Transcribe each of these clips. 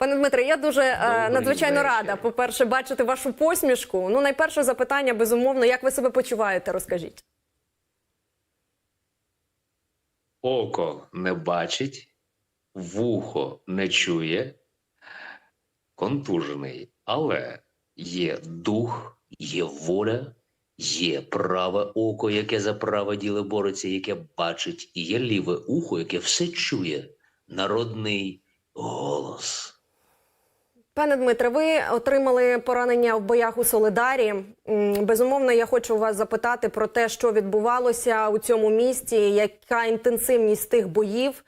Пане Дмитре, я дуже е, Добрий надзвичайно вечір. рада. По-перше, бачити вашу посмішку. Ну, найперше запитання, безумовно, як ви себе почуваєте? Розкажіть. Око не бачить, вухо не чує, контужений, але є дух, є воля, є праве око, яке за праве діло бореться, яке бачить, і є ліве ухо, яке все чує. Народний голос. Пане Дмитре, ви отримали поранення в боях у Солидарі. Безумовно, я хочу вас запитати про те, що відбувалося у цьому місті, яка інтенсивність тих боїв,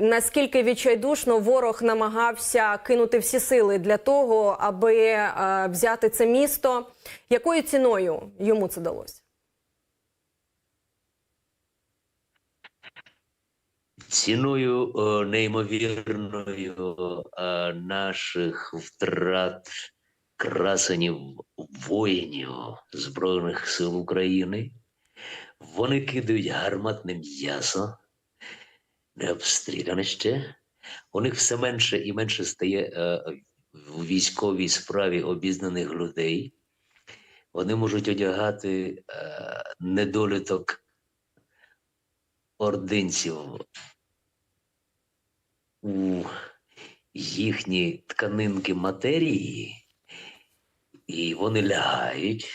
наскільки відчайдушно ворог намагався кинути всі сили для того, аби е, взяти це місто. Якою ціною йому це далося? Ціною е, неймовірною е, наших втрат красенів воїнів Збройних сил України. Вони кидають гарматне м'ясо, не обстріляне ще. У них все менше і менше стає е, в військовій справі обізнаних людей. Вони можуть одягати недоліток ординців у їхні тканинки матерії, і вони лягають.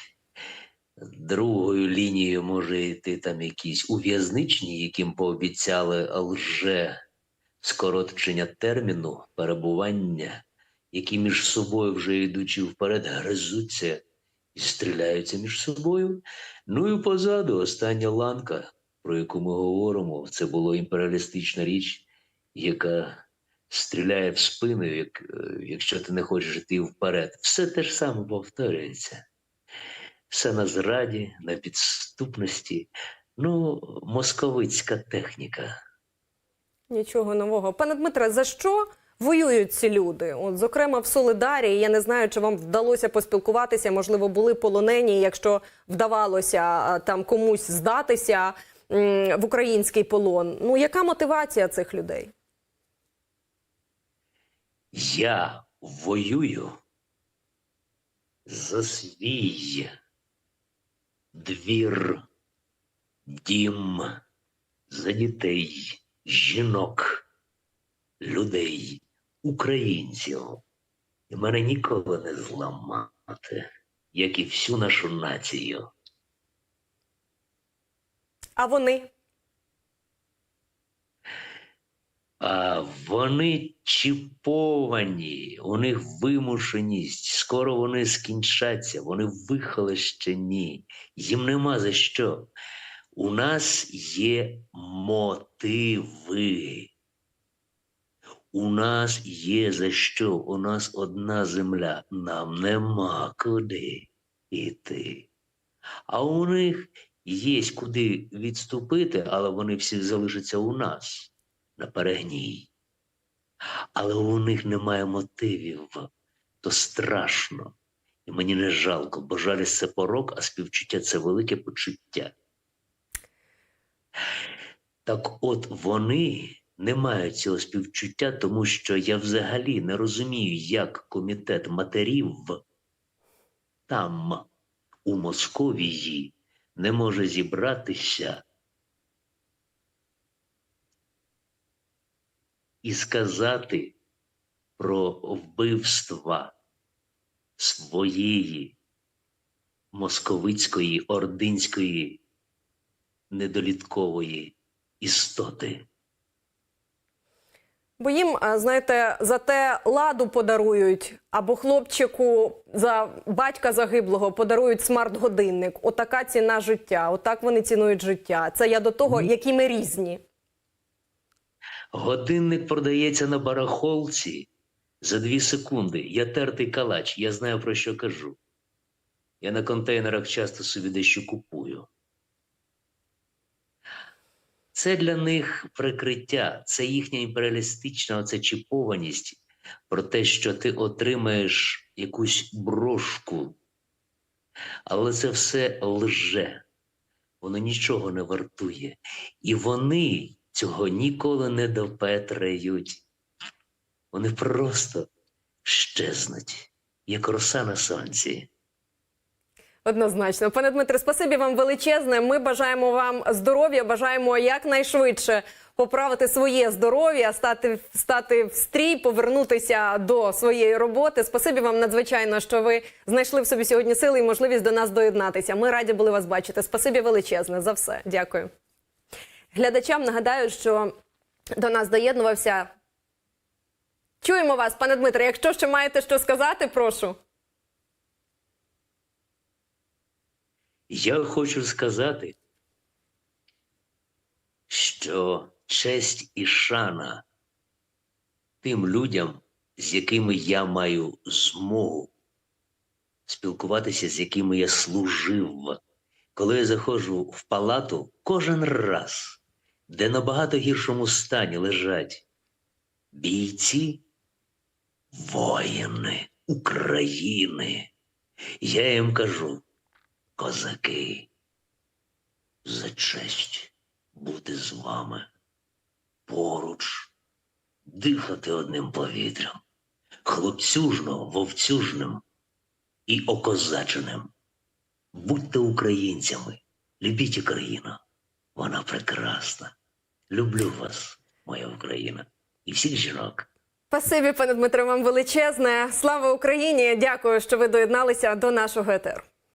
Другою лінією може йти там якісь ув'язничні, яким пообіцяли лже скорочення терміну перебування, які між собою, вже йдучи вперед, гризуться і стріляються між собою. Ну і позаду остання ланка, про яку ми говоримо, це була імперіалістична річ, яка стріляє в спину, як, е, якщо ти не хочеш йти вперед. Все те ж саме повторюється. Все на зраді, на підступності. Ну, московицька техніка. Нічого нового. Пане Дмитре, за що воюють ці люди? От, зокрема, в Солидарі. Я не знаю, чи вам вдалося поспілкуватися. Можливо, були полонені, якщо вдавалося там комусь здатися в український полон. Ну, яка мотивація цих людей? Я воюю за свій двір, дім, за дітей, жінок, людей, українців. І мене ніколи не зламати, як і всю нашу націю. А вони? А вони чіповані, у них вимушеність, скоро вони скінчаться, вони вихолощені, їм нема за що. У нас є мотиви. У нас є за що, у нас одна земля, нам нема куди йти. А у них є куди відступити, але вони всі залишаться у нас на перегній. Але у них немає мотивів, то страшно. І мені не жалко, бо жалість це порок, а співчуття це велике почуття. Так от вони не мають цього співчуття, тому що я взагалі не розумію, як комітет матерів там, у Московії, не може зібратися і сказати про вбивства своєї московицької ординської недоліткової істоти. Бо їм, знаєте, за те ладу подарують, або хлопчику за батька загиблого подарують смарт-годинник. Отака ціна життя. Отак вони цінують життя. Це я до того, які ми різні. Годинник продається на барахолці за дві секунди. Я тертий калач, я знаю про що кажу. Я на контейнерах часто собі дещо купую. Це для них прикриття, це їхня імперіалістична оця чіпованість про те, що ти отримаєш якусь брошку. Але це все лже, воно нічого не вартує. І вони цього ніколи не допетрають. Вони просто щезнуть, як роса на сонці. Однозначно, пане Дмитре, спасибі вам величезне. Ми бажаємо вам здоров'я, бажаємо якнайшвидше поправити своє здоров'я, стати стати в стрій, повернутися до своєї роботи. Спасибі вам надзвичайно, що ви знайшли в собі сьогодні сили і можливість до нас доєднатися. Ми раді були вас бачити. Спасибі величезне за все. Дякую. Глядачам нагадаю, що до нас доєднувався. Чуємо вас, пане Дмитре. Якщо ще маєте що сказати, прошу. Я хочу сказати, що честь і шана тим людям, з якими я маю змогу спілкуватися, з якими я служив. Коли я заходжу в палату, кожен раз, де на багато гіршому стані лежать бійці, воїни України, я їм кажу, козаки, за честь бути з вами поруч, дихати одним повітрям, хлопцюжно, вовцюжним і окозаченим. Будьте українцями, любіть Україну, вона прекрасна. Люблю вас, моя Україна, і всіх жінок. Спасибі, пане Дмитро, вам величезне. Слава Україні! Дякую, що ви доєдналися до нашого етеру.